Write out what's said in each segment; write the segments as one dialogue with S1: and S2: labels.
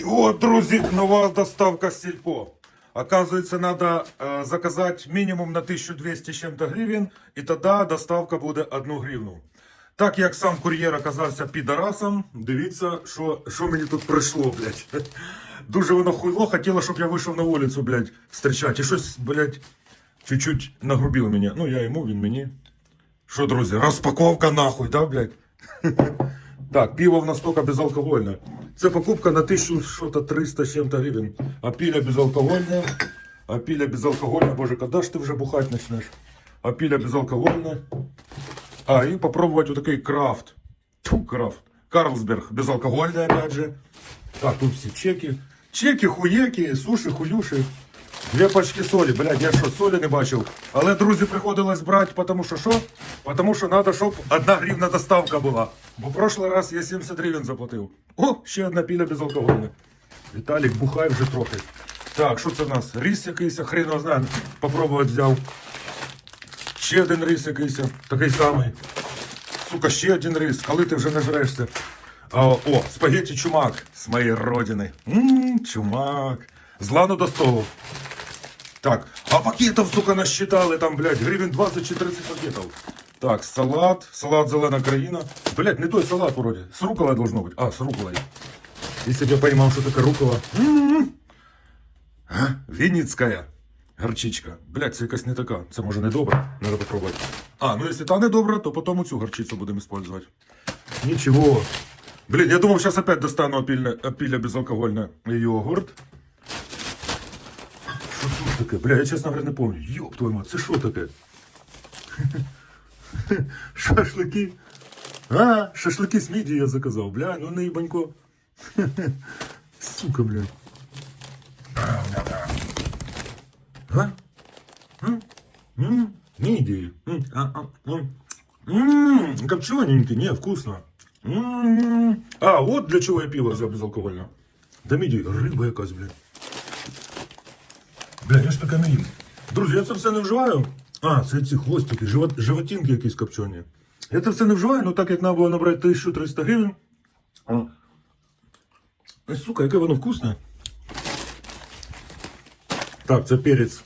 S1: І друзі, нова доставка з сільпо. Оказывается, надо э, заказать минимум на 1200 с чем-то гривен, и тогда доставка буде 1 гривну. Так як сам кур'єр оказався підарасом, дивіться, що, що мені тут прийшло, блядь. Дуже воно хуйло, хотіло, щоб я вийшов на вулицю, блядь, встречати. І щось, блядь, чуть-чуть нагрубило мене. Ну, я йому, він мені. Що, друзі, розпаковка нахуй, да, блядь? Так, пиво в нас только безалкогольне. Це покупка на 1300 з чим-то гривень. А піля безалкогольне. А піля безалкогольне. Боже, коли ж ти вже бухати почнеш? А піля безалкогольне. А, і попробувати отакий крафт. Тьфу, крафт. Карлсберг безалкогольне, опять же. Так, тут всі чеки. Чеки, хуєки, суші, хуюші. Дві пачки солі, блядь, я що, солі не бачив. Але, друзі, приходилось брати, тому що що? Тому що треба, щоб одна гривна доставка була. Бо в прошлий раз я 70 гривень заплатив. О, ще одна піля безалкогольна. Віталік, бухай вже трохи. Так, що це в нас? Ріс якийсь, хрен його знає. Попробувати взяв. Ще один рис якийсь, такий самий. Сука, ще один рис. Коли ти вже не жрешся? А, о, спагетті чумак з моєї родини. Ммм, чумак. З лану до столу. Так, а пакетов, сука, насчитали там, блядь, гривен 20 чи 30 пакетов. Так, салат, салат зелена країна. Блядь, не той салат вроде. С руколой должно быть. А, с руколой. Если бы я понимал, что такое рукола. А, Вінницька. Горчичка. Блядь, це якась не така. Це може не добре. Надо попробувати. А, ну якщо та не добра, то потім цю горчицю будемо использовать. Ничего. Блин, я думал, сейчас опять достану опильне, опилля безалкогольне йогурт. Що тут таке? Бля, я чесно говоря не помню. Йоп твою мать, це що таке? Шашлики. А, шашлики з міді я заказав. Бля, ну не їбанько. Сука, бля. А? М? М? Мидии. М, а, а, м. М, Копчененький, не, вкусно. М. А, вот для чего я пиво взял безалкогольне. Да мидії, риба якась, блядь. Бля, я ж таке не їм. Друзі, я це все не вживаю. А, це ці хвостики, живот, животинки якісь копчені. Я це все не вживаю, ну так як треба було набрати 1300 гривень. Сука, яке воно вкусне. Так, це перець.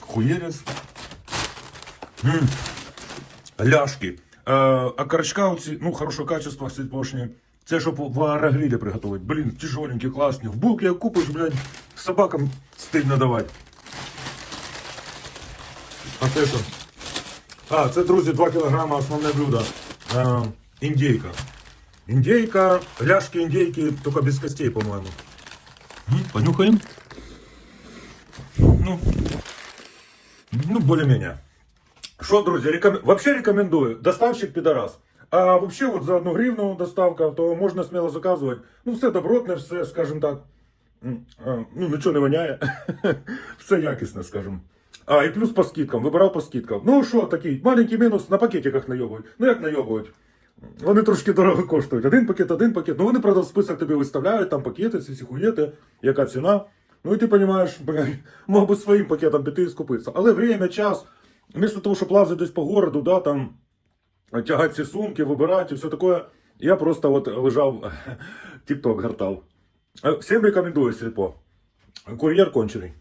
S1: Хуєрець. Ляшки. Е, а карачка оці, ну, хорошого качества, сільпошні. Це щоб в аерогрилі приготувати. Блін, тяжеленькі, класні. В як купиш, блядь, собакам стильно давати. А це що? А, це, друзі, 2 кілограма основне блюдо. Е, індейка. Індейка, ляшки індейки, тільки без костей, по-моєму. Понюхаємо. Ну, ну, более-менее. Що, друзі, рекомен... вообще рекомендую. Доставщик підарас. А вообще вот за одну гривну доставка, то можна сміло заказувати. Ну, все добротне, все, скажімо так. Ну, нічого не воняє. все якісне, скажімо. А, і плюс по скидкам. Вибирав по скидкам. Ну, що такий, маленький мінус на пакетиках найобують. Ну, як найобують? Вони трошки дорого коштують. Один пакет, один пакет. Ну вони, правда, в список тобі виставляють, там пакети, ці всі хуєти, яка ціна. Ну і ти розумієш, мог би своїм пакетом піти і скупитися. Але время, час, вместо того, щоб лазити десь по городу, да, там, тягати ці сумки, вибирати і все таке, я просто от лежав, тік-ток гортав. Всім рекомендую сільпо. Кур'єр кончений.